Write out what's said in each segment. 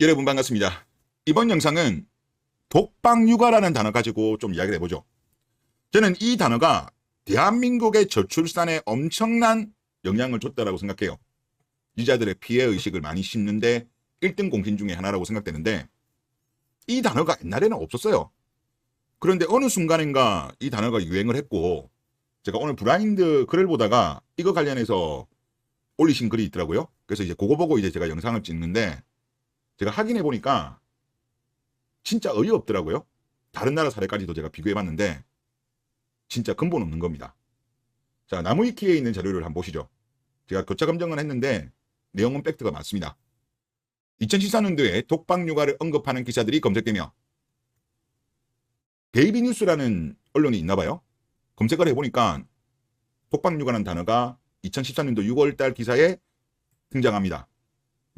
여러분 반갑습니다. 이번 영상은 독방 육아라는 단어 가지고 좀 이야기를 해보죠. 저는 이 단어가 대한민국의 저출산에 엄청난 영향을 줬다라고 생각해요. 유자들의 피해 의식을 많이 심는데 1등 공신 중에 하나라고 생각되는데 이 단어가 옛날에는 없었어요. 그런데 어느 순간인가 이 단어가 유행을 했고 제가 오늘 브라인드 글을 보다가 이거 관련해서 올리신 글이 있더라고요. 그래서 이제 그거 보고 이제 제가 영상을 찍는데 제가 확인해 보니까 진짜 어이없더라고요. 다른 나라 사례까지도 제가 비교해 봤는데 진짜 근본 없는 겁니다. 자, 나무위키에 있는 자료를 한번 보시죠. 제가 교차 검증을 했는데 내용은 팩트가 맞습니다. 2014년도에 독방 육아를 언급하는 기사들이 검색되며 베이비 뉴스라는 언론이 있나 봐요. 검색을 해보니까 독방 육아라는 단어가 2014년도 6월 달 기사에 등장합니다.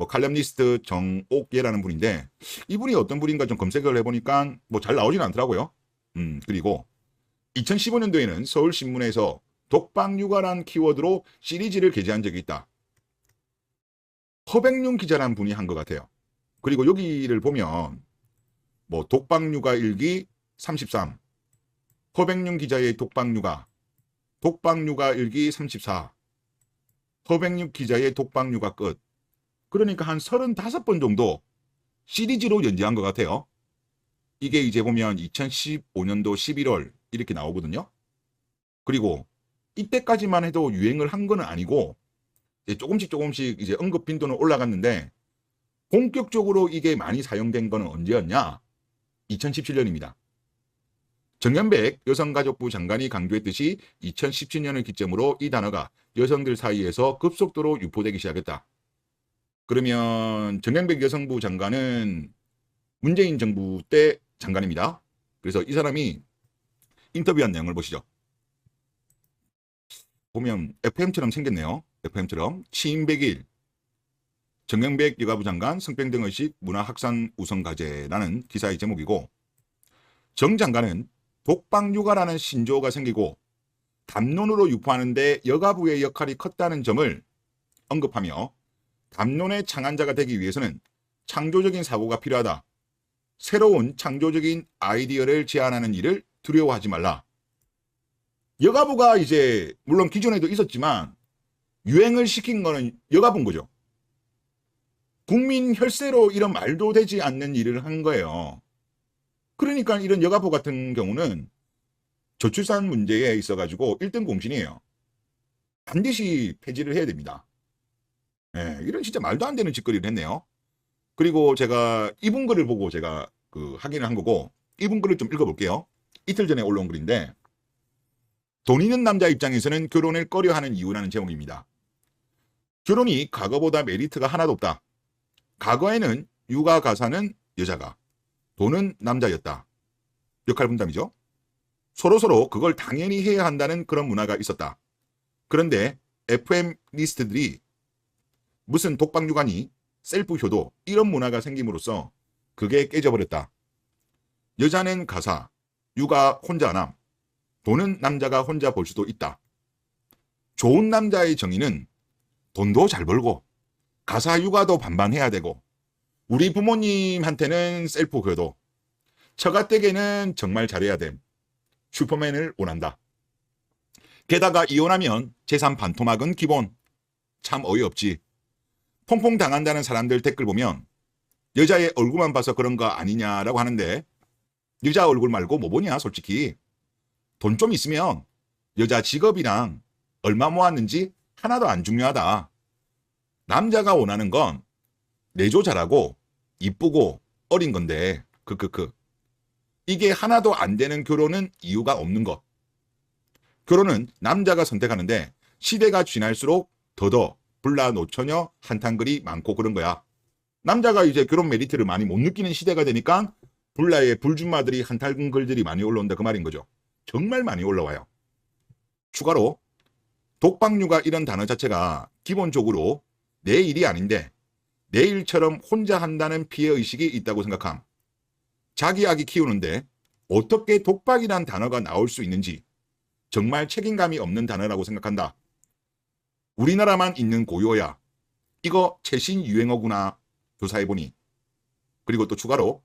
뭐 칼럼니스트 정옥예라는 분인데 이분이 어떤 분인가 좀 검색을 해보니까 뭐 잘 나오진 않더라고요. 음 그리고 2015년도에는 서울신문에서 독방육아란 키워드로 시리즈를 게재한 적이 있다. 허백윤 기자라는 분이 한 것 같아요. 그리고 여기를 보면 뭐 독방육아 일기 33, 허백윤 기자의 독방육아, 독방육아 일기 34, 허백윤 기자의 독방육아 끝. 그러니까 한 35번 정도 시리즈로 연재한 것 같아요. 이게 이제 보면 2015년도 11월 이렇게 나오거든요. 그리고 이때까지만 해도 유행을 한 거는 아니고 조금씩 조금씩 이제 언급 빈도는 올라갔는데 본격적으로 이게 많이 사용된 거는 언제였냐? 2017년입니다. 정연백 여성가족부 장관이 강조했듯이 2017년을 기점으로 이 단어가 여성들 사이에서 급속도로 유포되기 시작했다. 그러면 정영백 여성부 장관은 문재인 정부 때 장관입니다. 그래서 이 사람이 인터뷰한 내용을 보시죠. 보면 FM처럼 생겼네요. FM처럼 취임 100일 정영백 여가부 장관 성평등 의식 문화 확산 우선 과제라는 기사의 제목이고 정 장관은 독방 육아라는 신조어가 생기고 담론으로 유포하는데 여가부의 역할이 컸다는 점을 언급하며 담론의 창안자가 되기 위해서는 창조적인 사고가 필요하다. 새로운 창조적인 아이디어를 제안하는 일을 두려워하지 말라. 여가부가 이제 물론 기존에도 있었지만 유행을 시킨 거는 여가부인 거죠. 국민 혈세로 이런 말도 되지 않는 일을 한 거예요. 그러니까 이런 여가부 같은 경우는 저출산 문제에 있어가지고 1등 공신이에요. 반드시 폐지를 해야 됩니다. 예, 이런 진짜 말도 안 되는 짓거리를 했네요. 그리고 제가 이분 글을 보고 제가 그 확인을 한 거고 이분 글을 좀 읽어볼게요. 이틀 전에 올라온 글인데 돈 있는 남자 입장에서는 결혼을 꺼려하는 이유라는 제목입니다. 결혼이 과거보다 메리트가 하나도 없다. 과거에는 육아 가사는 여자가, 돈은 남자였다. 역할 분담이죠. 서로서로 그걸 당연히 해야 한다는 그런 문화가 있었다. 그런데 FM 리스트들이 무슨 독방육아니, 셀프 효도 이런 문화가 생김으로써 그게 깨져버렸다. 여자는 가사, 육아 혼자 남, 돈은 남자가 혼자 볼 수도 있다. 좋은 남자의 정의는 돈도 잘 벌고 가사 육아도 반반 해야 되고 우리 부모님한테는 셀프 효도 처가댁에는 정말 잘해야 됨. 슈퍼맨을 원한다. 게다가 이혼하면 재산 반토막은 기본. 참 어이없지. 퐁퐁 당한다는 사람들 댓글 보면 여자의 얼굴만 봐서 그런 거 아니냐라고 하는데 여자 얼굴 말고 뭐 보냐 솔직히 돈 좀 있으면 여자 직업이랑 얼마 모았는지 하나도 안 중요하다. 남자가 원하는 건 내조 잘하고 이쁘고 어린 건데 크크크 이게 하나도 안 되는 결혼은 이유가 없는 것. 결혼은 남자가 선택하는데 시대가 지날수록 더더 불나 노처녀 한탄글이 많고 그런 거야. 남자가 이제 결혼 메리트를 많이 못 느끼는 시대가 되니까 불나의 불준마들이 한탄 글들이 많이 올라온다 그 말인 거죠. 정말 많이 올라와요. 추가로 독방육아 이런 단어 자체가 기본적으로 내 일이 아닌데 내 일처럼 혼자 한다는 피해의식이 있다고 생각함. 자기 아기 키우는데 어떻게 독박이란 단어가 나올 수 있는지 정말 책임감이 없는 단어라고 생각한다. 우리나라만 있는 고유어야. 이거 최신 유행어구나. 조사해보니 그리고 또 추가로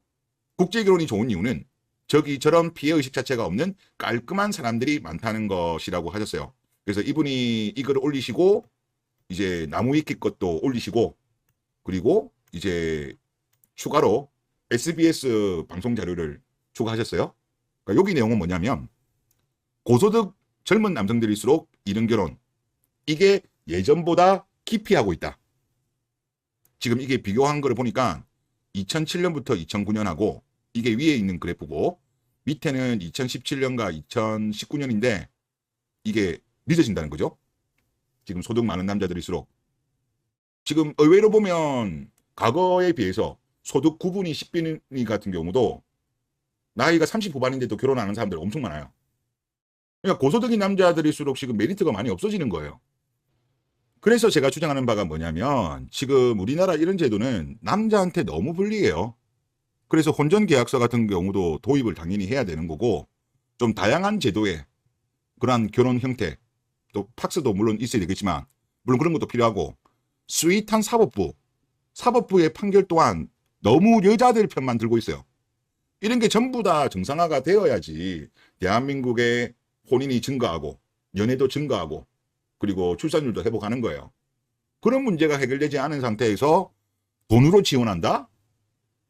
국제 결혼이 좋은 이유는 저기 저런 피해 의식 자체가 없는 깔끔한 사람들이 많다는 것이라고 하셨어요. 그래서 이분이 이걸 올리시고 이제 나무위키 것도 올리시고 그리고 이제 추가로 SBS 방송 자료를 추가하셨어요. 그러니까 여기 내용은 뭐냐면 고소득 젊은 남성들일수록 이른 결혼 이게 예전보다 기피하고 있다. 지금 이게 비교한 거를 보니까 2007년부터 2009년하고 이게 위에 있는 그래프고 밑에는 2017년과 2019년인데 이게 늦어진다는 거죠. 지금 소득 많은 남자들일수록 지금 의외로 보면 과거에 비해서 소득 구분이 10비니 같은 경우도 나이가 30 후반인데도 결혼하는 사람들 엄청 많아요. 그러니까 고소득인 남자들일수록 지금 메리트가 많이 없어지는 거예요. 그래서 제가 주장하는 바가 뭐냐면 지금 우리나라 이런 제도는 남자한테 너무 불리해요. 그래서 혼전 계약서 같은 경우도 도입을 당연히 해야 되는 거고 좀 다양한 제도의 그러한 결혼 형태 또 팍스도 물론 있어야 되겠지만 물론 그런 것도 필요하고 스윗한 사법부 사법부의 판결 또한 너무 여자들 편만 들고 있어요. 이런 게 전부 다 정상화가 되어야지 대한민국의 혼인이 증가하고 연애도 증가하고 그리고 출산율도 회복하는 거예요. 그런 문제가 해결되지 않은 상태에서 돈으로 지원한다?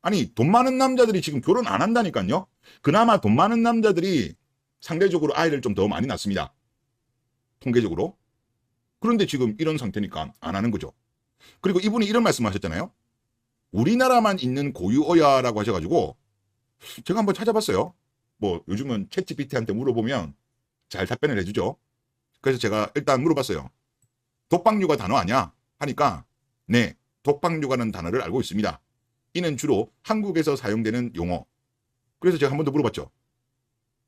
아니 돈 많은 남자들이 지금 결혼 안 한다니까요. 그나마 돈 많은 남자들이 상대적으로 아이를 좀 더 많이 낳습니다. 통계적으로. 그런데 지금 이런 상태니까 안 하는 거죠. 그리고 이분이 이런 말씀 하셨잖아요. 우리나라만 있는 고유어야라고 하셔가지고 제가 한번 찾아봤어요. 뭐 요즘은 챗GPT한테 물어보면 잘 답변을 해주죠. 그래서 제가 일단 물어봤어요. 독박육아 단어 아냐? 하니까 네, 독박육아는 단어를 알고 있습니다. 이는 주로 한국에서 사용되는 용어. 그래서 제가 한 번 더 물어봤죠.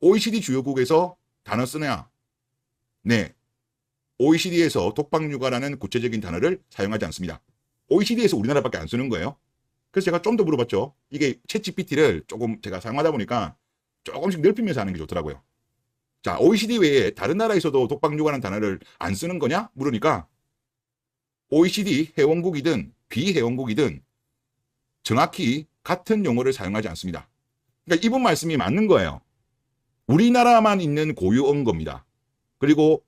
OECD 주요국에서 단어 쓰냐? 네. OECD에서 독박육아라는 구체적인 단어를 사용하지 않습니다. OECD에서 우리나라밖에 안 쓰는 거예요. 그래서 제가 좀 더 물어봤죠. 이게 챗 GPT를 조금 제가 사용하다 보니까 조금씩 넓히면서 하는 게 좋더라고요. 자, OECD 외에 다른 나라에서도 독박육아라는 단어를 안 쓰는 거냐? 물으니까 OECD 회원국이든 비회원국이든 정확히 같은 용어를 사용하지 않습니다. 그러니까 이분 말씀이 맞는 거예요. 우리나라만 있는 고유어인 겁니다. 그리고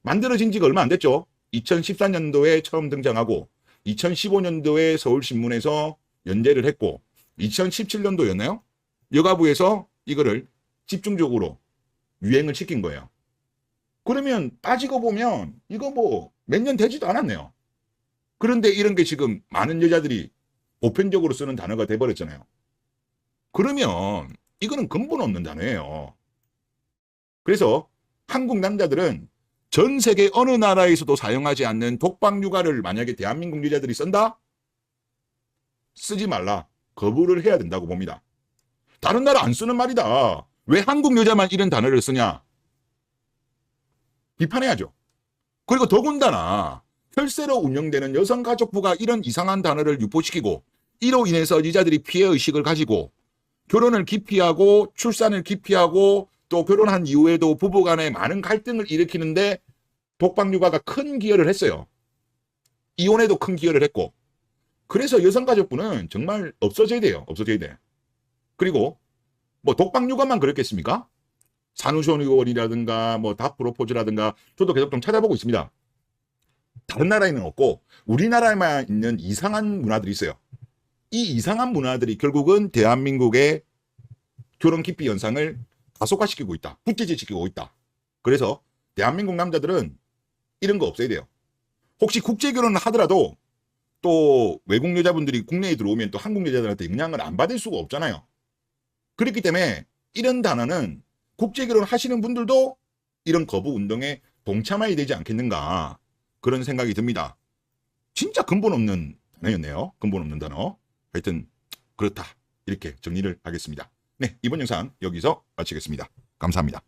만들어진 지가 얼마 안 됐죠. 2014년도에 처음 등장하고 2015년도에 서울신문에서 연재를 했고 2017년도였나요? 여가부에서 이거를 집중적으로 유행을 시킨 거예요. 그러면 따지고 보면 이거 뭐 몇 년 되지도 않았네요. 그런데 이런 게 지금 많은 여자들이 보편적으로 쓰는 단어가 돼버렸잖아요. 그러면 이거는 근본 없는 단어예요. 그래서 한국 남자들은 전 세계 어느 나라에서도 사용하지 않는 독박육아를 만약에 대한민국 여자들이 쓴다? 쓰지 말라. 거부를 해야 된다고 봅니다. 다른 나라 안 쓰는 말이다. 왜 한국 여자만 이런 단어를 쓰냐? 비판해야죠. 그리고 더군다나 혈세로 운영되는 여성가족부가 이런 이상한 단어를 유포시키고 이로 인해서 여자들이 피해의식을 가지고 결혼을 기피하고 출산을 기피하고 또 결혼한 이후에도 부부간에 많은 갈등을 일으키는데 독박육아가 큰 기여를 했어요. 이혼에도 큰 기여를 했고 그래서 여성가족부는 정말 없어져야 돼요. 없어져야 돼. 그리고 뭐 독박육아만 그렇겠습니까? 산후조리원이라든가 뭐 다프로포즈라든가 저도 계속 좀 찾아보고 있습니다. 다른 나라에는 없고 우리나라에만 있는 이상한 문화들이 있어요. 이 이상한 문화들이 결국은 대한민국의 결혼 기피 현상을 가속화시키고 있다. 부채질시키고 있다. 그래서 대한민국 남자들은 이런 거 없어야 돼요. 혹시 국제 결혼을 하더라도 또 외국 여자분들이 국내에 들어오면 또 한국 여자들한테 영향을 안 받을 수가 없잖아요. 그렇기 때문에 이런 단어는 국제 결혼 하시는 분들도 이런 거부 운동에 동참해야 되지 않겠는가 그런 생각이 듭니다. 진짜 근본 없는 단어였네요. 근본 없는 단어. 하여튼 그렇다. 이렇게 정리를 하겠습니다. 네, 이번 영상 여기서 마치겠습니다. 감사합니다.